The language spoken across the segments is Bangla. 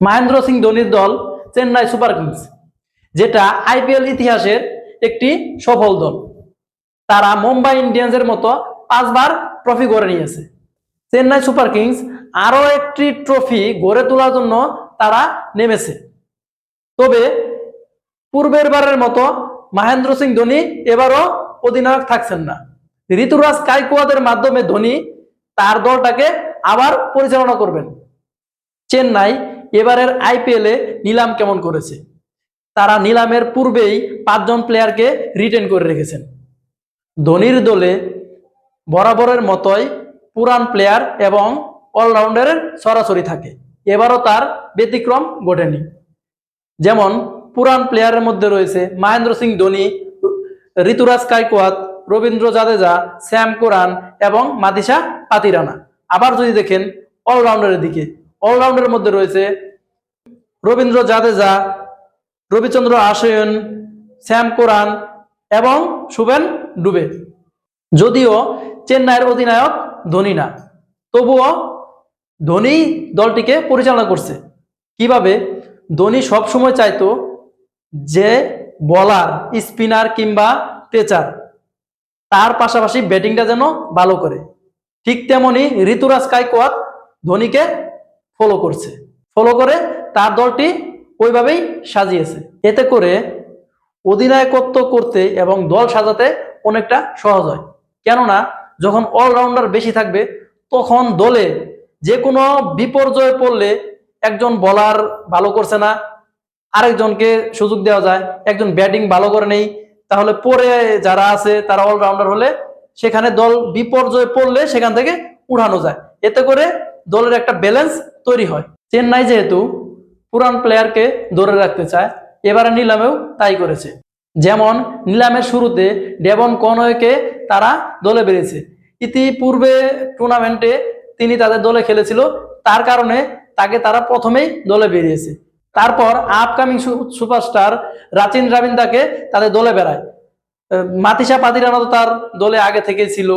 মহেন্দ্র সিং ধোনির দল চেন্নাই সুপার কিংস, যেটা আইপিএল ইতিহাসের একটি সফল দল। তারা মুম্বাই ইন্ডিয়ান্সের মতো পাঁচবার ট্রফি গড়ে নিয়েছে। চেন্নাই সুপার কিংস আরও একটি ট্রফি গড়ে তোলার জন্য তারা নেমেছে। তবে পূর্বের বারের মতো মহেন্দ্র সিং ধোনি এবারও অধিনায়ক থাকছেন না। ঋতুরাজ কাইকুয়াদের মাধ্যমে ধোনি তার দলটাকে আবার পরিচালনা করবেন। চেন্নাই এবারের আইপিএলে নিলাম কেমন করেছে? তারা নিলামের পূর্বেই পাঁচজন প্লেয়ারকে রিটেন করে রেখেছেন। ধোনির দলে বরাবরের মতোই পুরান প্লেয়ার এবং অলরাউন্ডারের সরাসরি থাকে। এবারও তার ব্যতিক্রম ঘটেনি। যেমন পুরান প্লেয়ারের মধ্যে রয়েছে মহেন্দ্র সিং ধোনি, ঋতুরাজ কাইকোয়াত, রবীন্দ্র জাদেজা, শ্যাম কোরআন এবং মাদিসা পাতিরানা। আবার যদি দেখেন অলরাউন্ডারের দিকে অলরাউন্ডারের মধ্যে রয়েছে রবীন্দ্র জাদেজা, রবিচন্দ্র আশয়ন শ্যাম কোরআন এবং শুভেন ডুবে। যদিও চেন্নাইয়ের অধিনায়ক ধোনি না, তবুও ধোনি দলটিকে পরিচালনা করছে। কীভাবে? ধোনি সবসময় চাইতো যে বলার, স্পিনার কিংবা পেচার, তার পাশাপাশি ব্যাটিংটা যেন ভালো করে। ঠিক তেমনি ঋতুরাজ কাইকোয়াত ধোনিকে ফলো করছে। ফলো করে তার দলটি ওইভাবেই সাজিয়েছে। এতে করে অধিনায়কত্ব করতে এবং দল সাজাতে অনেকটা সহজ হয়। কেননা, যখন অলরাউন্ডার বেশি থাকবে, তখন দলে যে কোনো বিপর্যয়ে পড়লে একজন বলার ভালো করছে না, আরেকজনকে সুযোগ দেওয়া যায়, একজন ব্যাটিং ভালো করে নেই, তাহলে পরে যারা আছে, তারা অলরাউন্ডার হলে সেখানে দল বিপর্যয়ে পড়লে সেখান থেকে উঠানো যায়। এতে করে দলের একটা ব্যালেন্স তৈরি হয়। চেন্নাই যেহেতু পুরান প্লেয়ারকে ধরে রাখতে চায়। এবারে নিলামেও তাই করেছে। যেমন নিলামের শুরুতে ডেবন কনওয়েকে তারা দলে বেরিয়েছে ইতিপূর্বে টুর্নামেন্টে তিনি তাদের দলে খেলেছিল, তার কারণে তাকে তারা প্রথমেই দলে বেরিয়েছে। তারপর আপকামিং সুপারস্টার রাচিন রাবিন্দাকে তাদের দলে বেড়ায়। মাতিসা পাতিরানা তো তার দলে আগে থেকে ছিল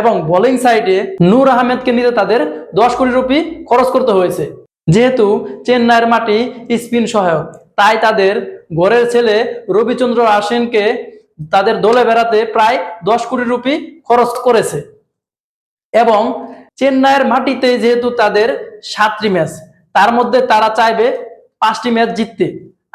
এবং বোলিং সাইডে নূর আহমেদকে নিতে তাদের দশ কোটি রুপি খরচ করতে হয়েছে। যেহেতু চেন্নাইয়ের মাটি স্পিন সহায়ক, তাই তাদের ঘরের ছেলে রবিচন্দ্র আসেনকে তাদের দলে বেড়াতে প্রায় দশ কোটি রুপি খরচ করেছে। এবং চেন্নাইয়ের মাটিতে যেহেতু তাদের সাতটি ম্যাচ, তার মধ্যে তারা চাইবে পাঁচটি ম্যাচ জিততে।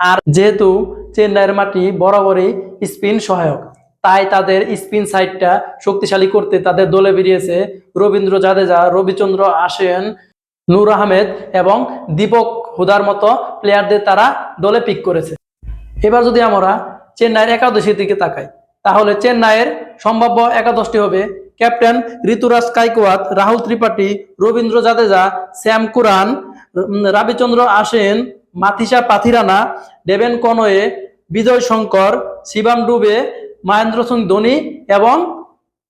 আর যেহেতু চেন্নাইয়ের মাটি বরাবরই স্পিন সহায়ক, তাই তাদের স্পিন সাইডটা শক্তিশালী করতে তাদের দলে বেরিয়েছে রবীন্দ্র জাদেজা, রবিচন্দ্র আশেন নূর আহমেদ এবং দীপক হুদার মতো প্লেয়ারদের তারা দলে পিক করেছে। এবার যদি আমরা চেন্নাইয়ের একাদশীর দিকে তাকাই, তাহলে চেন্নাইয়ের সম্ভাব্য একাদশটি হবে captain Ruturaj Gaikwad, Rahul Tripathi, Ravindra Jadeja, Sam Curran, Ravichandran Ashwin Matheesha Pathirana Devon Conway Vijay Shankar Shivam ডুবে, মহেন্দ্র সিং ধোনি এবং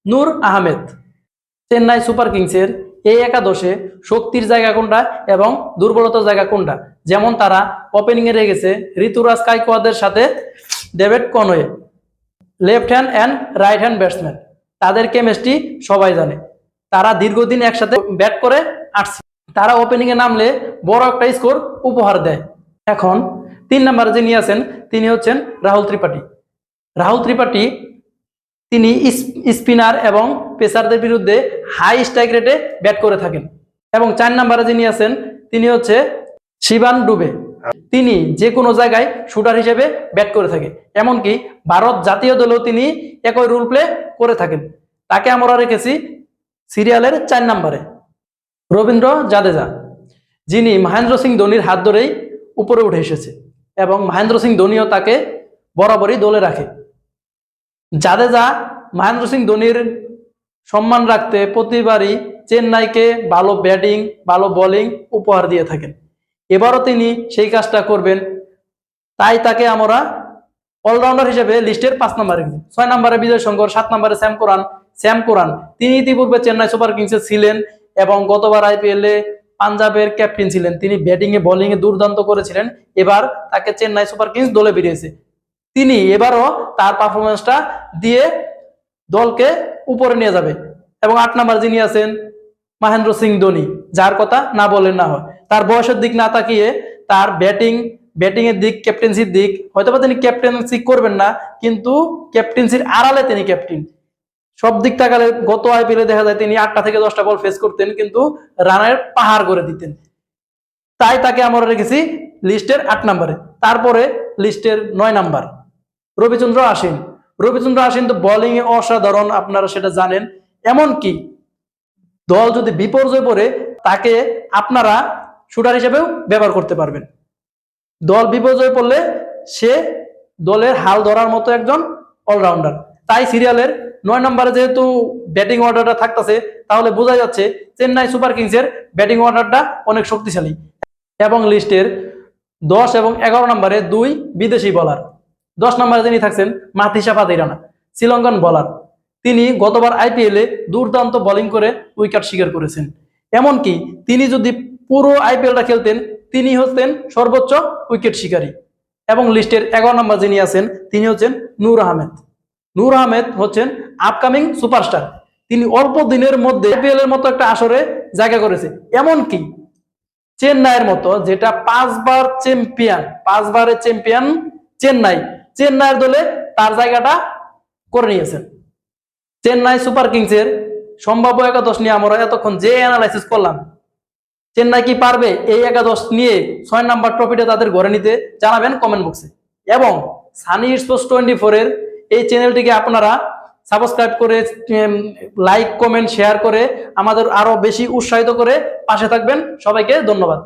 নূর আহমেদ। চেন্নাই সুপার কিংসের এই একাদশে শক্তির জায়গা কোনটা এবং দুর্বলতার জায়গা কোনটা? যেমন তারা ওপেনিং এ রেখেছে, ঋতুরাজ কাইকোয়াদের সাথে David Conway left hand and right hand batsman তাদের কেমিস্ট্রি সবাই জানে। তারা দীর্ঘদিন একসাথে ব্যাট করে আসছে। তারা ওপেনিং এ নামলে বড় একটা স্কোর উপহার দেয়। এখন তিন নম্বরে যিনি আছেন, তিনি হচ্ছেন রাহুল ত্রিপাঠী। রাহুল ত্রিপাঠী তিনি স্পিনার এবং পেসারদের বিরুদ্ধে হাই স্ট্রাইক রেটে ব্যাট করে থাকেন। এবং চার নাম্বারে যিনি আছেন, তিনি হচ্ছে শিবান ডুবে। তিনি যে কোনো জায়গায় শুটার হিসেবে ব্যাট করে থাকে। এমনকি ভারত জাতীয় দলেও তিনি একই রুল প্লে করে থাকেন। তাকে আমরা রেখেছি সিরিয়ালের চার নাম্বারে, রবীন্দ্র জাদেজা, যিনি মহেন্দ্র সিং ধোনির হাত ধরেই উপরে উঠে এসেছে। এবং মহেন্দ্র সিং ধোনিও তাকে বরাবরই দলে রাখে। জাদেজা মহেন্দ্র সিং ধোনির সম্মান রাখতে প্রতিবারই চেন্নাইকে ভালো ব্যাটিং, ভালো বোলিং উপহার দিয়ে থাকেন। এবারও তিনি সেই কাজটা করবেন। তাই তাকে আমরা অলরাউন্ডার হিসেবে লিস্টের পাঁচ নম্বরে ছয় নম্বরে বিজয় শঙ্কর, সাত নম্বরে শ্যাম কোরআন শ্যাম কোরআন তিনি ইতিপূর্বে চেন্নাই সুপার কিংসে ছিলেন এবং গতবার আইপিএল পাঞ্জাবের ক্যাপ্টেন ছিলেন। তিনি ব্যাটিং এ বোলিং এ দুর্দান্ত করেছিলেন। এবার তাকে চেন্নাই সুপার কিংস দলে বেরিয়েছে। তিনি এবারও তার পারফরমেন্সটা দিয়ে দলকে উপরে নিয়ে যাবে। এবং আট নাম্বার যিনি আছেন, মহেন্দ্র সিং ধোনি, যার কথা না বলেন না হয়। তার বয়সের দিক না তাকিয়ে তার ব্যাটিং ব্যাটিং এর দিক ক্যাপ্টেন্সির দিক হয়তো তিনি ক্যাপ্টেন্সি করবেন না, কিন্তু ক্যাপ্টেন্সির আড়ালে তিনি ক্যাপ্টেন সব দিক তাকালে গত আইপিএলে দেখা যায় তিনি আটটা থেকে দশটা বল ফেস করতেন, কিন্তু রানের পাহাড় করে দিতেন। তাই তাকে আমরা রেখেছি লিস্টের আট নম্বরে। তারপরে লিস্টের নয় নাম্বার। রবিচন্দ্র আসেন। রবিচন্দ্র আসেন তো বোলিং এ অসাধারণ, আপনারা সেটা জানেন। এমন কি দল যদি বিপর্যয় পড়ে, তাকে আপনারা শুটার হিসেবেও ব্যবহার করতে পারবেন। দল বিপর্যয় পড়লে সে দলের হাল ধরার মতো একজন অলরাউন্ডার তাই সিরিয়ালের নয় নম্বরে যেহেতু ব্যাটিং অর্ডারটা থাকতেছে, তাহলে বোঝা যাচ্ছে চেন্নাই সুপার কিংসের ব্যাটিং অর্ডারটা অনেক শক্তিশালী। এবং লিস্টের দশ এবং এগারো নম্বরে দুই বিদেশি বলার দশ নম্বরে যিনি থাকছেন মাথিসা ফাতিরানা শ্রীলঙ্কান বলার তিনি গতবার আইপিএলে দুর্দান্ত বোলিং করে উইকেট শিকার করেছেন। এমনকি তিনি যদি পুরো আইপিএলটা খেলতেন, তিনি হচ্ছেন সর্বোচ্চ উইকেট শিকারী। এবং লিস্টের এগারো নম্বর যিনি আছেন, তিনি হচ্ছেন নূর আহমেদ। নূর আহমেদ হচ্ছেন আপকামিং সুপারস্টার তিনি অল্প দিনের মধ্যে আইপিএল এর মতো একটা আসরে জায়গা করেছে। এমনকি চেন্নাইয়ের মতো, যেটা পাঁচবার চ্যাম্পিয়ন পাঁচবারের চ্যাম্পিয়ন চেন্নাই চেন্নাইয়ের দলে তার জায়গাটা করে নিয়েছেন। চেন্নাই সুপার কিংসের সম্ভাব্য একাদশ নিয়ে আমরা এতক্ষণ যে অ্যানালাইসিস করলাম, চেন্নাই কি পারবে এই একাদশ নিয়ে ছয় নাম্বার ট্রফিটা তাদের ঘরে নিতে জানাবেন কমেন্ট বক্সে এবং সানি স্পোর্টস টোয়েন্টি ফোরের এই চ্যানেলটিকে আপনারা সাবস্ক্রাইব করে লাইক কমেন্ট শেয়ার করে আমাদের আরও বেশি উৎসাহিত করে পাশে থাকবেন। সবাইকে ধন্যবাদ।